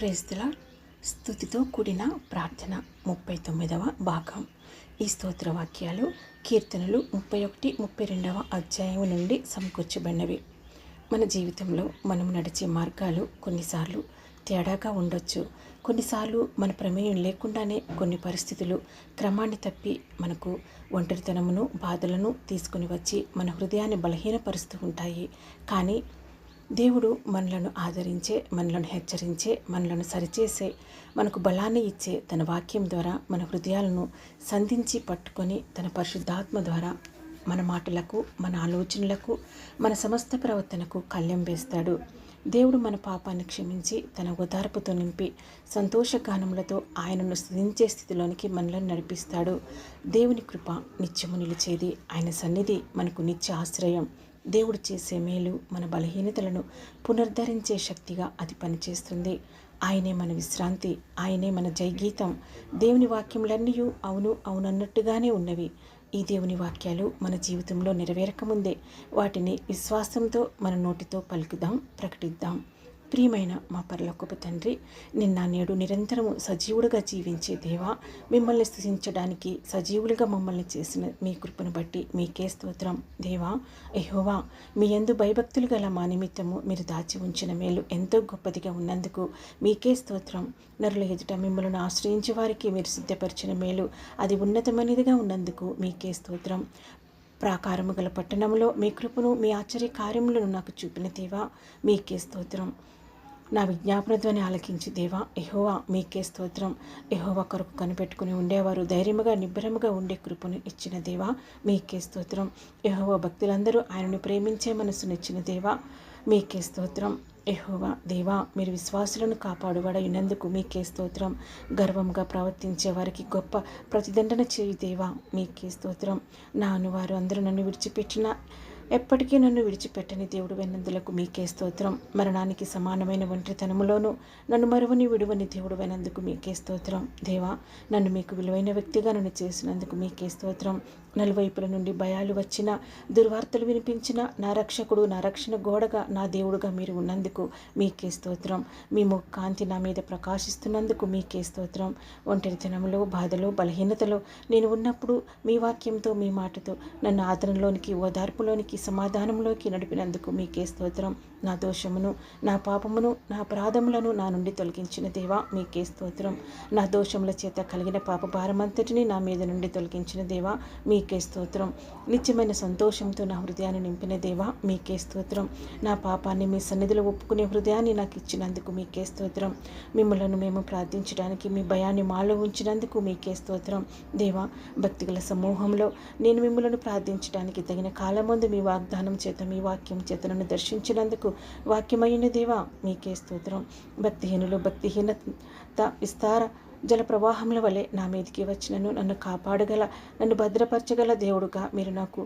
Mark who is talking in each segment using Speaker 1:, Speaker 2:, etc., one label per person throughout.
Speaker 1: ప్రేస్తుల స్థుతితో కూడిన ప్రార్థన ముప్పై తొమ్మిదవ భాగం. ఈ స్తోత్ర వాక్యాలు కీర్తనలు ముప్పై ఒకటి ముప్పై రెండవ అధ్యాయం నుండి సమకూర్చబడినవి. మన జీవితంలో మనం నడిచే మార్గాలు కొన్నిసార్లు తేడాగా ఉండొచ్చు. కొన్నిసార్లు మన ప్రమేయం లేకుండానే కొన్ని పరిస్థితులు క్రమాన్ని తప్పి మనకు ఒంటరితనమును బాధలను తీసుకుని వచ్చి మన హృదయాన్ని బలహీనపరుస్తూ ఉంటాయి. కానీ దేవుడు మనలను ఆదరించే మనలను హెచ్చరించే మనలను సరిచేసే మనకు బలాన్ని ఇచ్చే తన వాక్యం ద్వారా మన హృదయాలను సంధించి పట్టుకొని తన పరిశుద్ధాత్మ ద్వారా మన మాటలకు మన ఆలోచనలకు మన సమస్త ప్రవర్తనకు కళ్యం వేస్తాడు. దేవుడు మన పాపాన్ని క్షమించి తన ఉదార్పుతో నింపి సంతోషగానములతో ఆయనను స్థుతించే స్థితిలోనికి మనలను నడిపిస్తాడు. దేవుని కృప నిత్యము నిలిచేది. ఆయన సన్నిధి మనకు నిత్య ఆశ్రయం. దేవుడు చేసే మేలు మన బలహీనతలను పునరుద్ధరించే శక్తిగా అది పనిచేస్తుంది. ఆయనే మన విశ్రాంతి ఆయనే మన జయగీతం. దేవుని వాక్యములన్నీ అవును అవునన్నట్టుగానే ఉన్నవి. ఈ దేవుని వాక్యాలు మన జీవితంలో నెరవేరకముందే వాటిని విశ్వాసంతో మన నోటితో పలుకుదాం ప్రకటిద్దాం. ప్రియమైన మా పరలోకపు తండ్రి నిన్న నేడు నిరంతరము సజీవుడుగా జీవించే దేవా మిమ్మల్ని స్థుతించడానికి సజీవులుగా మమ్మల్ని చేసిన మీ కృపను బట్టి మీకే స్తోత్రం. దేవా ఎహోవా మీ ఎందు భయభక్తులు గల మా నిమిత్తము మీరు దాచి ఉంచిన మేలు ఎంతో గొప్పదిగా ఉన్నందుకు మీకే స్తోత్రం. నరుల ఎదుట మిమ్మల్ని ఆశ్రయించే వారికి మీరు సిద్ధపరిచిన మేలు అది ఉన్నతమైనదిగా ఉన్నందుకు మీకే స్తోత్రం. ప్రాకారము గల పట్టణంలో మీ కృపను మీ ఆశ్చర్య కార్యములను నాకు చూపిన దేవా మీకే స్తోత్రం. నా విజ్ఞాపన ధ్వని ఆలకించి దేవా ఎహోవా మీకే స్తోత్రం. ఎహోవా కొరకు కనిపెట్టుకుని ఉండేవారు ధైర్యముగా నిబ్బరముగా ఉండే కృపను ఇచ్చిన దేవా మీకే స్తోత్రం. ఎహోవా భక్తులందరూ ఆయనను ప్రేమించే మనసునిచ్చిన దేవా మీకే స్తోత్రం. ఎహోవా దేవా మీరు విశ్వాసులను కాపాడువాడైనందుకు మీకే స్తోత్రం. గర్వంగా ప్రవర్తించే వారికి గొప్ప ప్రతిదండన చేయి దేవా మీకే స్తోత్రం. నా అనువారు అందరూ నన్ను విడిచిపెట్టిన ఎప్పటికీ నన్ను విడిచిపెట్టని దేవుడు వెన్నందులకు మీకే స్తోత్రం. మరణానికి సమానమైన ఒంటరితనములోనూ నన్ను మరువని విడువని దేవుడు వెనందుకు మీకే స్తోత్రం. దేవా నన్ను మీకు విలువైన వ్యక్తిగా నన్ను చేసినందుకు మీకే స్తోత్రం. నలువైపుల నుండి భయాలు వచ్చిన దుర్వార్తలు వినిపించిన నా రక్షకుడు నా రక్షణ గోడగా నా దేవుడుగా మీరు ఉన్నందుకు మీకే స్తోత్రం. మీ కాంతి నా మీద ప్రకాశిస్తున్నందుకు మీకే స్తోత్రం. ఒంటరితనంలో బాధలో బలహీనతలో నేను ఉన్నప్పుడు మీ వాక్యంతో మీ మాటతో నన్ను ఆదరణలోనికి ఓదార్పులోనికి సమాధానంలోకి నడిపినందుకు మీకే స్తోత్రం. నా దోషమును నా పాపమును నా అపరాధములను నా నుండి తొలగించిన దేవా మీకే స్తోత్రం. నా దోషముల చేత కలిగిన పాప భారమంతటిని నా మీద నుండి తొలగించిన దేవా మీకే స్తోత్రం. నిత్యమైన సంతోషంతో నా హృదయాన్ని నింపిన దేవా మీకే స్తోత్రం. నా పాపాన్ని మీ సన్నిధిలో ఒప్పుకునే హృదయాన్ని నాకు ఇచ్చినందుకు మీకే స్తోత్రం. మిమ్మలను మేము ప్రార్థించడానికి మీ భయాన్ని మాలో ఉంచినందుకు మీకే స్తోత్రం. దేవా భక్తిగల సమూహంలో నేను మిమ్మలను ప్రార్థించడానికి తగిన కాలమందు మీ వాగ్దానం చేత మీ వాక్యం చేత నన్ను దర్శించినందుకు వాక్యమైన దేవా మీకే స్తోత్రం. భక్తిహీనులు భక్తిహీనత విస్తార జల ప్రవాహముల వలె నా మీదకి వచ్చినను నన్ను కాపాడగల నన్ను భద్రపరచగల దేవుడుగా మీరు నాకు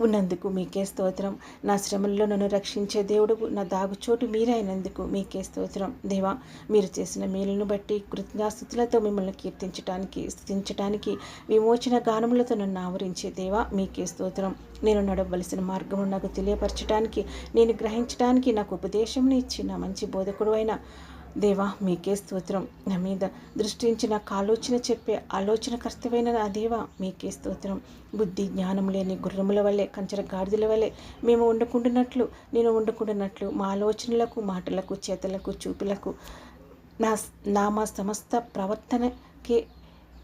Speaker 1: ఉన్నందుకు మీకే స్తోత్రం. నా శ్రమల్లో నన్ను రక్షించే దేవుడు నా దాగుచోటు మీరైనందుకు మీకే స్తోత్రం. దేవా మీరు చేసిన మేలును బట్టి కృతజ్ఞాస్థుతులతో మిమ్మల్ని కీర్తించడానికి స్థుతించడానికి విమోచన గానములతో నన్ను ఆవరించే దేవా మీకే స్తోత్రం. నేను నడవలసిన మార్గము నాకు తెలియపరచడానికి నేను గ్రహించడానికి నాకు ఉపదేశం ఇచ్చిన మంచి బోధకుడు అయిన దేవా మీకే స్తోత్రం. నా మీద దృష్టించిన కాలోచన చెప్పే ఆలోచన కర్తవైన నా దేవా మీకే స్తోత్రం. బుద్ధి జ్ఞానం లేని గుర్రముల వల్లే కంచర గాడిదల వల్లే మేము ఉండకుండానట్లు నేను ఉండకుండానట్లు మా ఆలోచనలకు మాటలకు చేతలకు చూపులకు నా నా మా సమస్త ప్రవర్తనకి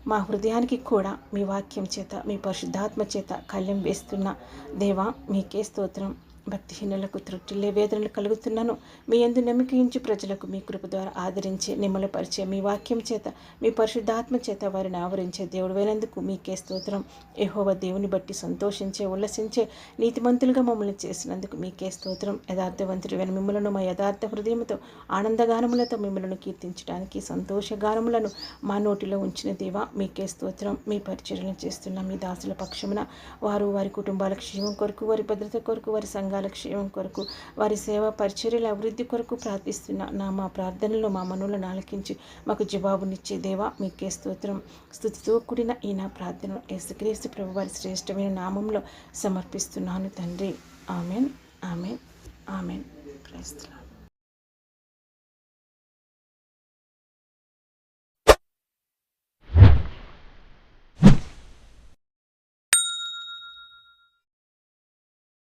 Speaker 1: మా హృదయానికి కూడా మీ వాక్యం చేత మీ పరిశుద్ధాత్మ చేత కళ్యం వేస్తున్న దేవా మీకే స్తోత్రం. భక్తిహీనులకు త్రుట్టులే వేదనలు కలుగుతున్నాను. మీ ఎందు నమ్మకించి ప్రజలకు మీ కృప ద్వారా ఆదరించి నిమ్మలపరిచే మీ వాక్యం చేత మీ పరిశుద్ధాత్మ చేత వారిని ఆవరించే దేవుడు వేనందుకు మీకే స్తోత్రం. ఎహోవ దేవుని బట్టి సంతోషించే ఉల్లసించే నీతిమంతులుగా మమ్మల్ని చేసినందుకు మీకే స్తోత్రం. యథార్థవంతుడు వెన మిమ్మలను మా యథార్థ హృదయంతో ఆనందగానములతో మిమ్మల్ని కీర్తించడానికి సంతోషగానములను మా నోటిలో ఉంచిన దేవా మీకే స్తోత్రం. మీ పరిచర్యలు చేస్తున్న మీ దాసుల పక్షమున వారు వారి కుటుంబాల క్షేమం కొరకు వారి భద్రత కొరకు వారి సంఘ సంఘాల క్షేమం కొరకు వారి సేవా పరిచర్యల అభివృద్ధి కొరకు ప్రార్థిస్తున్న నా మా ప్రార్థనలు మా మనులను ఆలకించి మాకు జవాబునిచ్చే దేవా మీకే స్తోత్రం. స్థుతితో కూడిన ఈ నా ప్రార్థన యేసుక్రీస్తు ప్రభు వారి శ్రేష్టమైన నామంలో సమర్పిస్తున్నాను తండ్రి. ఆమెన్. ఆమెన్. ఆమెన్. క్రైస్తలా